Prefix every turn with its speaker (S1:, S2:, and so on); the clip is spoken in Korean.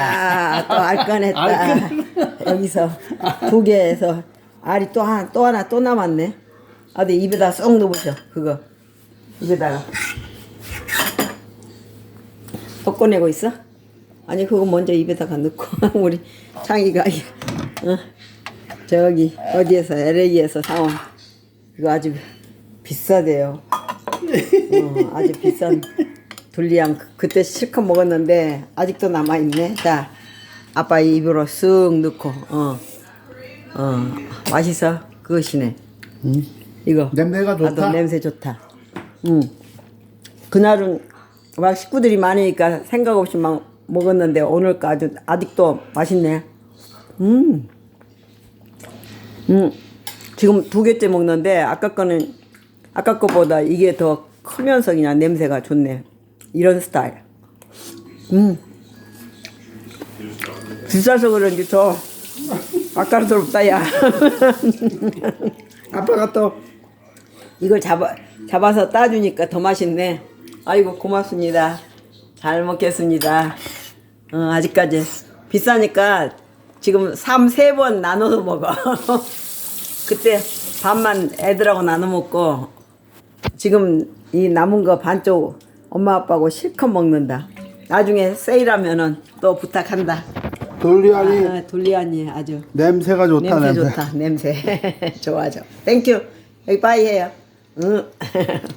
S1: 아, 또 알 꺼냈다. 여기서 두 개에서 알이 또 하나, 또 하나 또 남았네. 어디 입에다 쏙 넣어보셔, 그거. 입에다가. 또 꺼내고 있어? 아니, 그거 먼저 입에다가 넣고, 우리 창이가, 어, 저기, 어디에서, LA에서 사온, 이거 아주 비싸대요. 어, 아주 비싼 둘리향 그- 그때 실컷 먹었는데 아직도 남아 있네. 자, 아빠 입으로 쓱 넣고, 어, 어, 맛있어. 그것이네. 이거.
S2: 냄새가 좋다.
S1: 나도 냄새 좋다. 응. 그날은 막 식구들이 많으니까 생각 없이 막 먹었는데 오늘까 아주 아직도 맛있네. 음. 음. 지금 두 개째 먹는데 아까 거는 아까 거보다 이게 더 크면서 그냥 냄새가 좋네. 이런 스타일. 음. 비싸서 그런지 더 아까스럽다 야. 아빠가 또 이걸 잡아 잡아서 따주니까 더 맛있네. 아이고 고맙습니다. 잘 먹겠습니다. 어, 아직까지 비싸니까 지금 3, 세번 나눠서 먹어. 그때 반만 애들하고 나눠 먹고 지금 이 남은 거 반쪽 엄마 아빠하고 실컷 먹는다. 나중에 세일하면은 또 부탁한다.
S2: 돌리안이
S1: 아, 돌리안이 아주
S2: 냄새가 좋다
S1: 냄새
S2: 냄새.
S1: 좋다. 냄새 좋아 좋아. 땡큐. 여기 빠이 해요. 응.